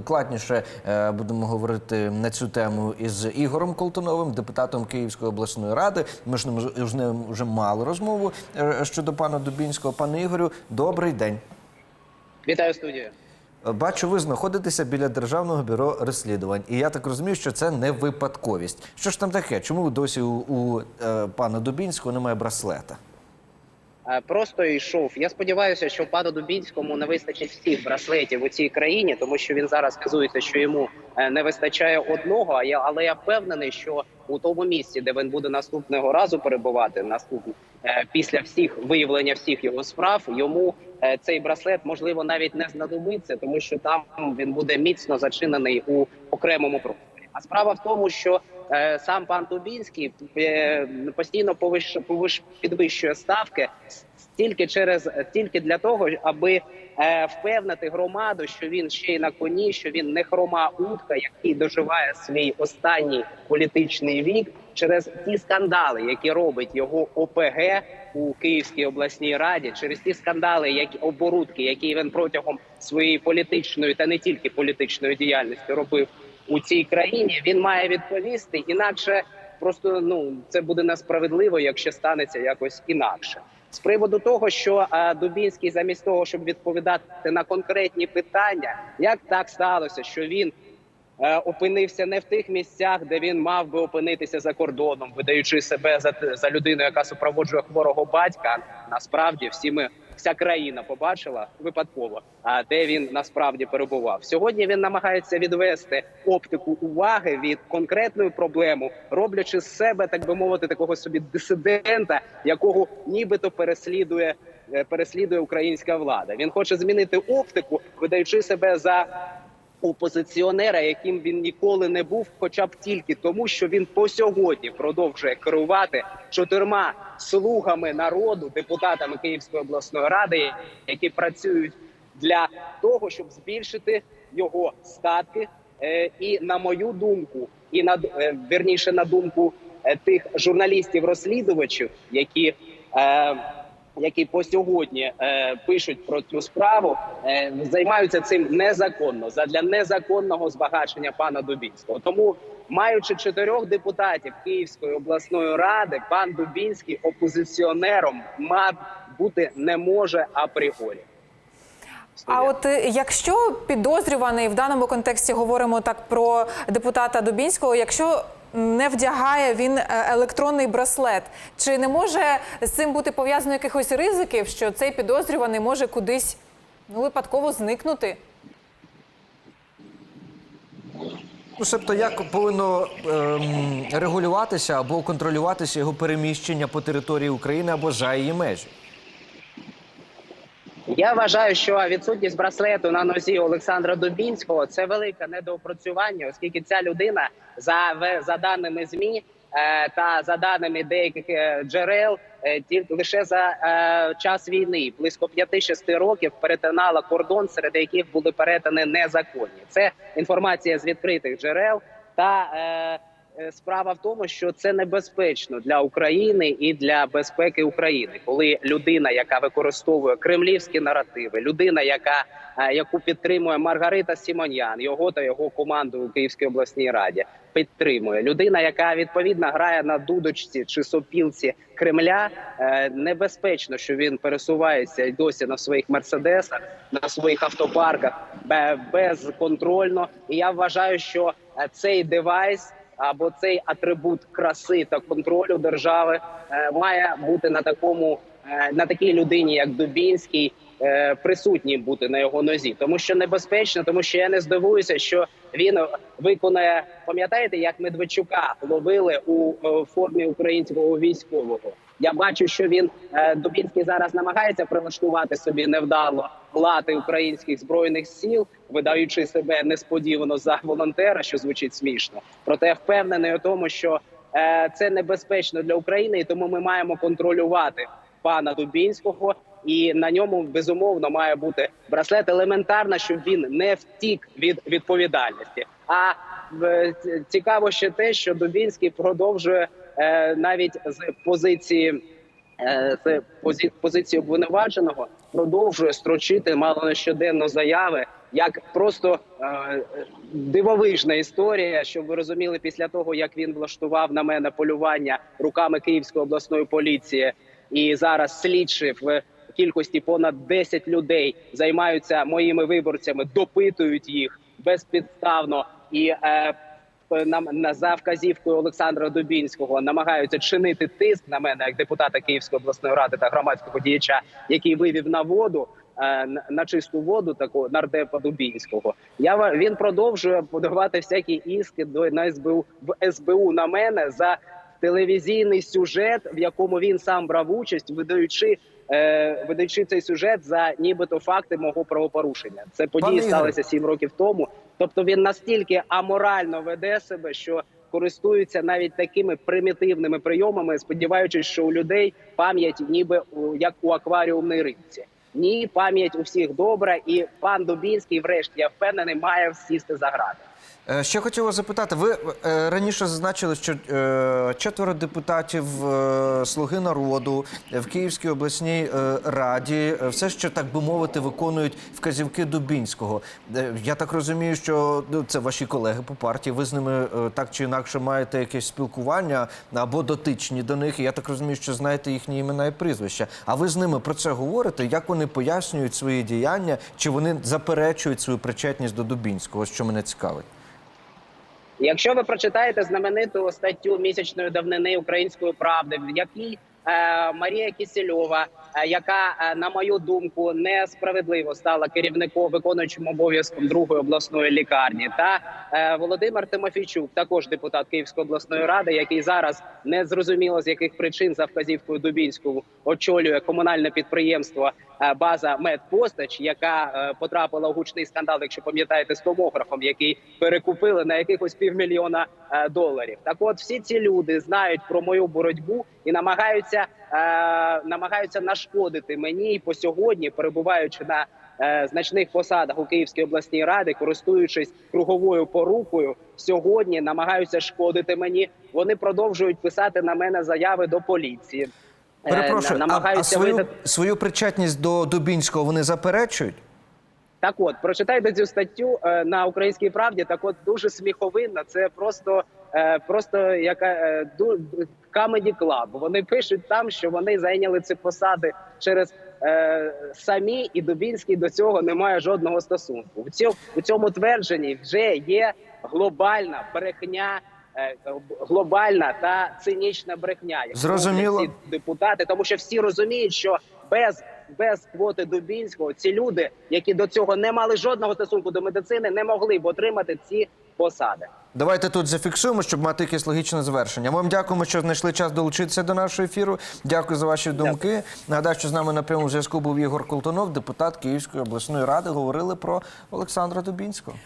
Докладніше е, будемо говорити на цю тему із Ігорем Колтуновим, депутатом Київської обласної ради. Ми ж з ним вже мали розмову е, щодо пана Дубінського. Пане Ігорю, добрий день. Вітаю студію. Е, Бачу, ви знаходитеся біля державного бюро розслідувань, і я так розумію, що це не випадковість. Що ж там таке? Чому досі у, у пана Дубінського немає браслета? Е, Просто йшов. Я сподіваюся, що пану Дубінському не вистачить всіх браслетів у цій країні, тому що він зараз казується, що йому е, не вистачає одного. А я але я впевнений, що у тому місці, де він буде наступного разу перебувати, наступний е, після всіх виявлення всіх його справ, йому цей браслет можливо навіть не знадобиться, тому що там він буде міцно зачинений у окремому просторі. А справа в тому, що е, сам пан Дубінський е, постійно повиш, повиш, підвищує ставки тільки через тільки для того, аби е, впевнити громаду, що він ще й на коні, що він не хрома утка, який доживає свій останній політичний вік через ті скандали, які робить його ОПГ у Київській обласній раді, через ті скандали, які оборудки, які він протягом своєї політичної та не тільки політичної діяльності робив у цій країні, він має відповісти інакше. Просто ну це буде несправедливо, якщо станеться якось інакше. З приводу того, що е, Дубінський, замість того, щоб відповідати на конкретні питання, як так сталося, що він е, опинився не в тих місцях, де він мав би опинитися за кордоном, видаючи себе за, за людину, яка супроводжує хворого батька. Насправді всі ми. Вся країна побачила випадково, а де він насправді перебував. Сьогодні він намагається відвести оптику уваги від конкретної проблеми, роблячи з себе, так би мовити, такого собі дисидента, якого нібито переслідує е, переслідує українська влада. Він хоче змінити оптику, видаючи себе за опозиціонера, яким він ніколи не був, хоча б тільки тому, що він по сьогодні продовжує керувати чотирма слугами народу, депутатами Київської обласної ради, які працюють для того, щоб збільшити його статки. Е, І на мою думку, і на е, вірніше на думку е, тих журналістів-розслідувачів, які які по сьогодні е, пишуть про цю справу, е, займаються цим незаконно задля незаконного збагачення пана Дубінського. Тому, маючи чотирьох депутатів Київської обласної ради, пан Дубінський опозиціонером мав бути не може апріорі. А от е, якщо підозрюваний в даному контексті говоримо так про депутата Дубінського, якщо не вдягає він е, електронний браслет, чи не може з цим бути пов'язано якихось ризиків, що цей підозрюваний може кудись ну випадково зникнути? Ну, себто, як повинно ем, регулюватися або контролюватися його переміщення по території України або за її межі? Я вважаю, що відсутність браслету на нозі Олександра Дубінського це велике недоопрацювання, оскільки ця людина за за даними змі е, та за даними деяких е, джерел, е, тільки лише за час війни близько 5-6 років перетинала кордон, серед яких були перетини незаконні. Це інформація з відкритих джерел та. Е, Справа в тому, що це небезпечно для України і для безпеки України, коли людина, яка використовує кремлівські наративи, людина, яка е, яку підтримує Маргарита Сімоньян, його та його команду у Київській обласній раді, підтримує людина, яка відповідно грає на дудочці чи сопілці Кремля. е, Небезпечно, що він пересувається й досі на своїх мерседесах, на своїх автопарках безконтрольно. І я вважаю, що цей девайс або цей атрибут краси та контролю держави е, має бути на такому е, на такій людині, як Дубінський, е, присутній бути на його нозі, тому що небезпечно, тому що я не здивуюся, що він виконає. Пам'ятаєте, як Медведчука ловили у формі українського військового? Я бачу, що він е, Дубінський зараз намагається прилаштувати собі невдало лати українських збройних сил, видаючи себе несподівано за волонтера, що звучить смішно. Проте я впевнений у тому, що е, це небезпечно для України, і тому ми маємо контролювати пана Дубінського. І на ньому безумовно має бути браслет елементарно, щоб він не втік від відповідальності. А е, цікаво ще те, що Дубінський продовжує навіть з позиції е, з позиції обвинуваченого продовжує строчити мало не щоденно заяви як просто е, дивовижна історія, щоб ви розуміли, після того як він влаштував на мене полювання руками Київської обласної поліції, і зараз слідчі в кількості понад 10 людей займаються моїми виборцями, допитують їх безпідставно. І е, на, на за вказівкою Олександра Дубінського намагаються чинити тиск на мене як депутата Київської обласної ради та громадського діяча, який вивів на воду. е, на- чисту воду такого нардепа Дубінського я він продовжує подавати всякі іски до на СБУ в СБУ на мене за телевізійний сюжет, в якому він сам брав участь, видаючи е, видаючи цей сюжет за нібито факти мого правопорушення. Це події Пане сталися сім років тому. Тобто він настільки аморально веде себе, що користується навіть такими примітивними прийомами, сподіваючись, що у людей пам'ять ніби у як у акваріумній рибці. Ні, пам'ять у всіх добра, і пан Дубінський, врешті, я впевнений, має сісти за грати. Е, Ще хотів вас запитати. Ви е, раніше зазначили, що е, четверо депутатів Слуги народу в Київській обласній раді все ще так би мовити виконують вказівки Дубінського. Я так розумію, що ну, це ваші колеги по партії. Ви з ними так чи інакше маєте якесь спілкування або дотичні до них. Я так розумію, що знаєте їхні імена і прізвища. А ви з ними про це говорите? Як вони пояснюють свої діяння? Чи вони заперечують свою причетність до Дубінського? Що мене цікавить? Якщо ви прочитаєте знамениту статтю місячної давнини української правди, в якій е, Марія Кісельова, е, яка е, на мою думку несправедливо стала керівником виконуючим обов'язком другої обласної лікарні, та Володимир Тимофійчук, також депутат Київської обласної ради, який зараз не зрозуміло з яких причин за вказівкою Дубінського очолює комунальне підприємство база Медпостач, яка е, потрапила у гучний скандал, якщо пам'ятаєте, з томографом, який перекупили на якихось півмільйона е, доларів. Так, от всі ці люди знають про мою боротьбу і намагаються е, намагаються нашкодити мені і по сьогодні, перебуваючи на е, значних посадах у Київській обласній раді, користуючись круговою порукою, сьогодні намагаються шкодити мені. Вони продовжують писати на мене заяви до поліції. Е, Перепрошую, а, а намагаються свою, видати. свою причетність до Дубінського вони заперечують? Так, от прочитайте цю статтю е, на українській правді. Так, от дуже сміховинна. Це просто, е, просто яка ду Comedy Club. Вони пишуть там, що вони зайняли ці посади через е, самі, і Дубінський до цього не має жодного стосунку. У цьому у цьому твердженні вже є глобальна брехня. Е, Глобальна та цинічна брехня, Зрозуміло. депутати, тому що всі розуміють, що без без квоти Дубінського ці люди, які до цього не мали жодного стосунку до медицини, не могли б отримати ці посади. Давайте тут зафіксуємо, щоб мати якесь логічне завершення. Ми вам дякуємо, що знайшли час долучитися до нашого ефіру. Дякую за ваші думки. Нагадаю, що з нами на прямому зв'язку був Ігор Колтунов, депутат Київської обласної ради. Говорили про Олександра Дубінського.